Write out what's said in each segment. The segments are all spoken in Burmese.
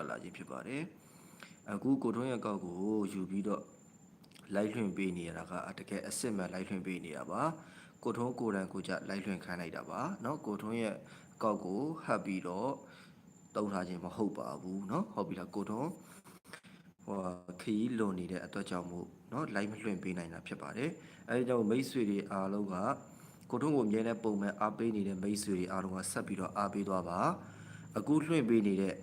တက်လာခြင်းဖြစ်ပါတယ်အခုကိုထွန်းရဲ့အကောက်ကိုယူပြီးတော့လိုက်လွှင့်ပေးနေရတာကတကယ်အစ်စ်မှန်လိုက်လွှင့်ပေးနေတာပါကိုထွန်းကိုယ်တိုင်ကိုကြလိုက်လွှင့်ခိုင်းလိုက်တာပါเนาะကိုထွန်းရဲ့အကောက်ကိုဟပ်ပြီးတော့တုံးထားခြင်းမဟုတ်ပါဘူးเนาะဟုတ်ပြီလားကိုထွန်းဟိုခရီးလွန်နေတဲ့အတွက်ကြောင့်မို့เนาะလိုက်မလွှင့်ပေးနိုင်တာဖြစ်ပါတယ်အဲဒီကြောင့်မိတ်ဆွေတွေအားလုံးကကိုထွန်းကိုအမြဲတမ်းပုံမှန်အားပေးနေတဲ့မိတ်ဆွေတွေအားလုံးကဆက်ပြီးတော့အားပေးသွားပါအခုလွှင့်ပေးနေတဲ့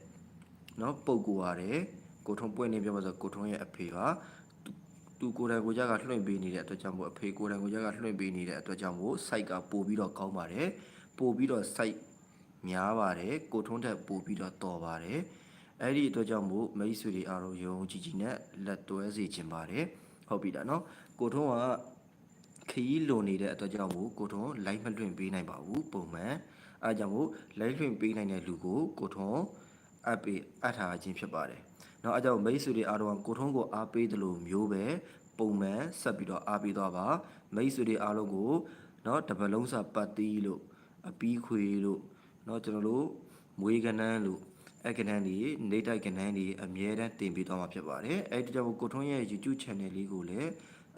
နော်ပုတ်ကိုရတယ်ကိုထုံပွင့်နေပြောမှာဆိုကိုထုံရဲ့အဖေကသူကိုယ်တိုင်ကိုကြကလွှင့်ပေးနေတဲ့အတွက်ကြောင့်မို့အဖေကိုယ်တိုင်ကိုကြကလွှင့်ပေးနေတဲ့အတွက်ကြောင့်မို့ site ကပို့ပြီးတော့ကောင်းပါတယ်ပို့ပြီးတော့ site များပါတယ်ကိုထုံးထက်ပို့ပြီးတော့တော်ပါတယ်အဲ့ဒီအတွက်ကြောင့်မို့မိတ်ဆွေတွေအားလုံးယုံကြည်ကြည်နဲ့လက်တွဲစီခြင်းပါတယ်ဟုတ်ပြီလားနော်ကိုထုံးကခရီးလွန်နေတဲ့အတွက်ကြောင့်မို့ကိုထုံးလိုက်မလွှင့်ပေးနိုင်ပါဘူးပုံမှန်အဲကြောင့်မို့လိုက်လွှင့်ပေးနိုင်တဲ့လူကိုကိုထုံး အပ်ပေးအပ်ထားခြင်းဖြစ်ပါတယ်။နောက်အကြောင်းမိတ်ဆွေတွေအားလုံးကိုထုံးကိုအားပေးတယ်လို့မျိုးပဲပုံမှန်ဆက်ပြီးတော့အားပေးသွားပါမိတ်ဆွေတွေအားလုံးကိုเนาะတပလုံးစာပတ်တီးလို့အပီးခွေလို့เนาะကျွန်တော်တို့မွေးကနန်းလို့အကနန်းဒီနေတိုက်ကနန်းဒီအမြဲတမ်းတင်ပေးသွားမှာဖြစ်ပါတယ်။အဲဒီကြောင့်ကိုထုံးရဲ့ YouTube channel လေးကိုလည်း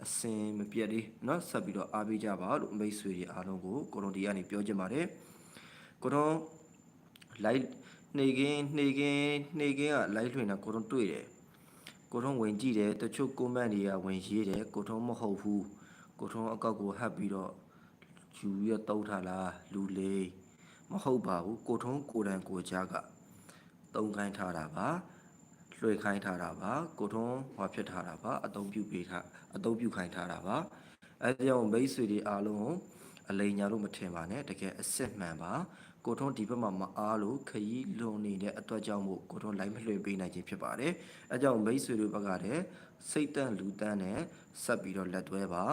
အစင်မပြတ်လေးเนาะဆက်ပြီးတော့အားပေးကြပါလို့မိတ်ဆွေတွေအားလုံးကိုကိုရုံဒီကနေပြောချင်ပါတယ်။ကိုထုံး live နေကင်းနေကင်းနေကင်းက live လွှင့်တာကိုထုံးတွေ့တယ်ကိုထုံးဝင်ကြည့်တယ်တချို့ comment တွေကဝင်ရေးတယ်ကိုထုံးမဟုတ်ဘူးကိုထုံးအကောက်ကိုဟပ်ပြီးတော့ယူရတုံးထားလားလူလေးမဟုတ်ပါဘူးကိုထုံးကိုယ်တိုင်ကိုကြားကတုံးခိုင်းထားတာပါလွှဲခိုင်းထားတာပါကိုထုံးဟောဖြစ်ထားတာပါအသုံးပြုပေးထားအသုံးပြုခိုင်းထားတာပါအဲဒါကြောင့်မိတ်ဆွေတွေအားလုံးကို အလိန်ညာလို့မထင်ပါနဲ့တကယ်အစ်စ်မှန်ပါကိုထုံးဒီဘက်မှာမအားလို့ခရီးလွန်နေတဲ့အတွက်ကြောင့်မို့ကိုထုံးလိုက်မလွှဲပေးနိုင်ခြင်းဖြစ်ပါတယ်အဲကြောင့်မိတ်ဆွေတွေဘက်ကလည်းစိတ်တန့်လူတန်းနဲ့ဆက်ပြီးတော့လက်တွဲပါ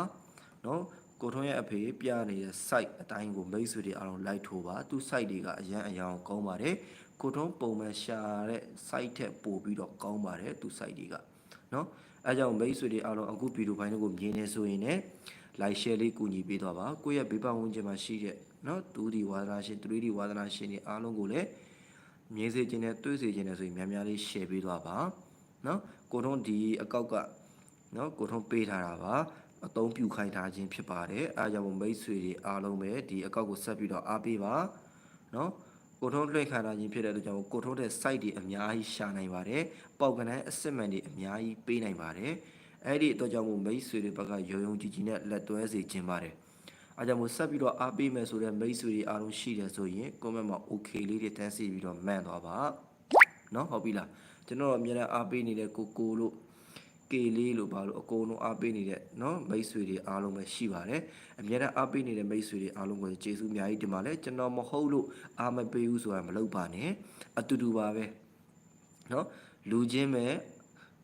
နော်ကိုထုံးရဲ့အဖေပြနေတဲ့ site အတိုင်းကိုမိတ်ဆွေတွေအားလုံးလိုက်ထိုးပါသူ site တွေကအရန်အယောင်ကောင်းပါတယ်ကိုထုံးပုံမှန်ရှာတဲ့ site ထက်ပိုပြီးတော့ကောင်းပါတယ်သူ site တွေကနော်အဲကြောင့်မိတ်ဆွေတွေအားလုံးအခုဗီဒီယိုဖိုင်တွေကိုမြင်နေဆိုရင်လည်း like share လေးကူညီပေးသွားပါကိုယ့်ရဲ့ဘေးပတ်ဝန်းကျင်မှာရှိတဲ့နော်တူဒီဝါဒနာရှင် 3D ဝါဒနာရှင်တွေအားလုံးကိုလည်းမြင်စေခြင်းနဲ့တွေ့စေခြင်းနဲ့ဆိုရင်များများလေး share ပေးသွားပါနော်ကိုထုံးဒီအကောက်ကနော်ကိုထုံးပေးထားတာပါအသုံးပြုခိုင်းထားခြင်းဖြစ်ပါတယ်အားကြောင့်မိတ်ဆွေတွေအားလုံးပဲဒီအကောက်ကိုဆက်ပြီးတော့အားပေးပါနော်ကိုထုံးလွှင့်ခံထားခြင်းဖြစ်တဲ့အတွက်ကြောင့်ကိုထုံးတဲ့ site တွေအများကြီးရှာနိုင်ပါတယ်ပေါက်ကနန်းအစစ်မှန်တွေအများကြီးပေးနိုင်ပါတယ် အဲ့ဒီအတွက်ကြောင့်မို့မိတ်ဆွေတွေဘက်ကယုံယုံကြည်ကြည်နဲ့လက်တွဲစေခြင်းပါတယ်အားကြောင့်မို့ဆက်ပြီးတော့အားပေးမယ်ဆိုတဲ့မိတ်ဆွေတွေအားလုံးရှိတယ်ဆိုရင် comment မှာ okay လေးတွေတန်းစီပြီးတော့မှန်သွားပါเนาะဟုတ်ပြီလားကျွန်တော်တို့အများနဲ့အားပေးနေတဲ့ကိုကိုလို့ကေလေးလို့ပါလို့အကုန်လုံးအားပေးနေတဲ့เนาะမိတ်ဆွေတွေအားလုံးပဲရှိပါတယ်အများနဲ့အားပေးနေတဲ့မိတ်ဆွေတွေအားလုံးကိုကျေးဇူးအများကြီးတင်ပါတယ်ကျွန်တော်မဟုတ်လို့အားမပေးဘူးဆိုတာမလုပ်ပါနဲ့အတူတူပါပဲเนาะလူချင်းပဲ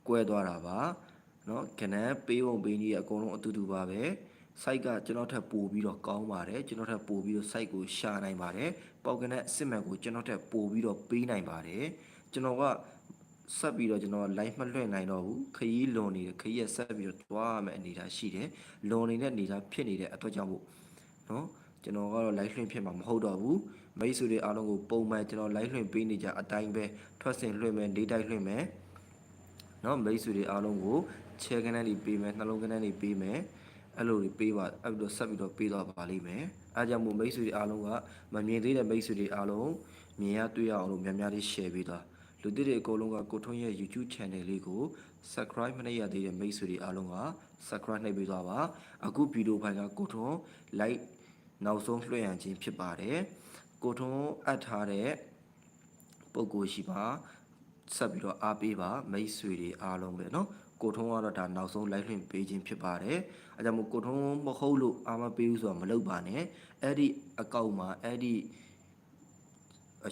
ကွဲသွားတာပါ နော်ကနန်းပေးပုံပေးကြီးကအကုန်လုံးအတူတူပါပဲ site ကကျွန်တော်ထပ်ပို့ပြီးတော့ကောင်းပါတယ်ကျွန်တော်ထပ်ပို့ပြီးတော့ site ကိုရှာနိုင်ပါတယ်ပေါက်ကနက်အစစ်မှန်ကိုကျွန်တော်ထပ်ပို့ပြီးတော့ပေးနိုင်ပါတယ်ကျွန်တော်ကဆက်ပြီးတော့ကျွန်တော် live မလွှင့်နိုင်တော့ဘူးခရီးလွန်နေတယ်ခရီးရဆက်ပြီးတော့တွားရမယ့်အနေအထားရှိတယ်လွန်နေတဲ့အနေအထားဖြစ်နေတဲ့အတွက်ကြောင့်မို့နော်ကျွန်တော်ကတော့ live လွှင့်ဖြစ်မှာမဟုတ်တော့ဘူးမိတ်ဆွေတွေအားလုံးကိုပုံမှန်ကျွန်တော် live လွှင့်ပေးနေကြအတိုင်းပဲထွက်စင်လွှင့်မယ် day တိုက်လွှင့်မယ် နော်မိတ်ဆွေတွေအားလုံးကို share ကဏ္ဍတွေပေးမယ်နှလုံးကဏ္ဍတွေပေးမယ်အဲ့လိုတွေပေးပါအဲ့လိုဆက်ပြီးတော့ပေးတော့ပါလိမ့်မယ်အားကြောင့်မို့မိတ်ဆွေတွေအားလုံးကမမြင်သေးတဲ့မိတ်ဆွေတွေအားလုံးမြင်ရတွေ့ရအောင်လို့များများလေး share ပေးသွားလူသစ်တွေအကုန်လုံးကကိုထွန်းရဲ့ YouTube channel လေးကို subscribe မလုပ်ရသေးတဲ့မိတ်ဆွေတွေအားလုံးက subscribe နှိပ်ပေးသွားပါအခုဗီဒီယိုဖိုင်ကကိုထွန်း like နောက်ဆုံးလွှင့်ရခြင်းဖြစ်ပါတယ်ကိုထွန်းအပ်ထားတဲ့ပုံကိုရှိပါ ဆက်ပြီးတော့အားပေးပါမိတ်ဆွေတွေအားလုံးပဲเนาะကိုထုံးကတော့ဒါနောက်ဆုံး live လွှင့်ပေးခြင်းဖြစ်ပါတယ်အဲကြောင့်မို့ကိုထုံးမဟုတ်လို့အားမပေးဘူးဆိုတော့မလုပ်ပါနဲ့အဲ့ဒီအကောင့်မှာအဲ့ဒီ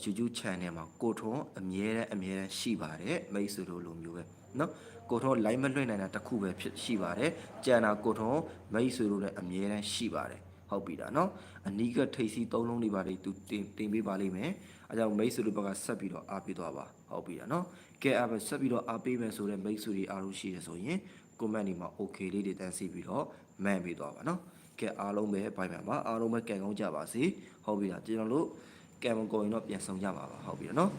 YouTube channel မှာကိုထုံးအမြဲတမ်းအမြဲတမ်းရှိပါတယ်မိတ်ဆွေတို့လိုမျိုးပဲเนาะကိုထုံး live မလွှင့်နိုင်တာတစ်ခုပဲဖြစ်ရှိပါတယ်ကြံတာကိုထုံးမိတ်ဆွေတို့လည်းအမြဲတမ်းရှိပါတယ် ဟုတ်ပြီလားเนาะအနီးကထိပ်စီသုံးလုံးတွေပါလေသူတင်တင်ပေးပါလိမ့်မယ်အဲကြောင့်မိတ်ဆွေတို့ဘက်ကဆက်ပြီးတော့အားပေးသွားပါဟုတ်ပြီလားเนาะကဲအားပဲဆက်ပြီးတော့အားပေးမယ်ဆိုတဲ့မိတ်ဆွေတွေအားလုံးရှိတယ်ဆိုရင် comment တွေမှာ okay လေးတွေတန်းစီပြီးတော့မှန်ပေးသွားပါเนาะကဲအားလုံးပဲဘိုင်မှန်ပါအားလုံးပဲကံကောင်းကြပါစေဟုတ်ပြီလားကျွန်တော်တို့ကံမကုန်ရင်တော့ပြန်ဆောင်ကြပါပါဟုတ်ပြီလားเนาะ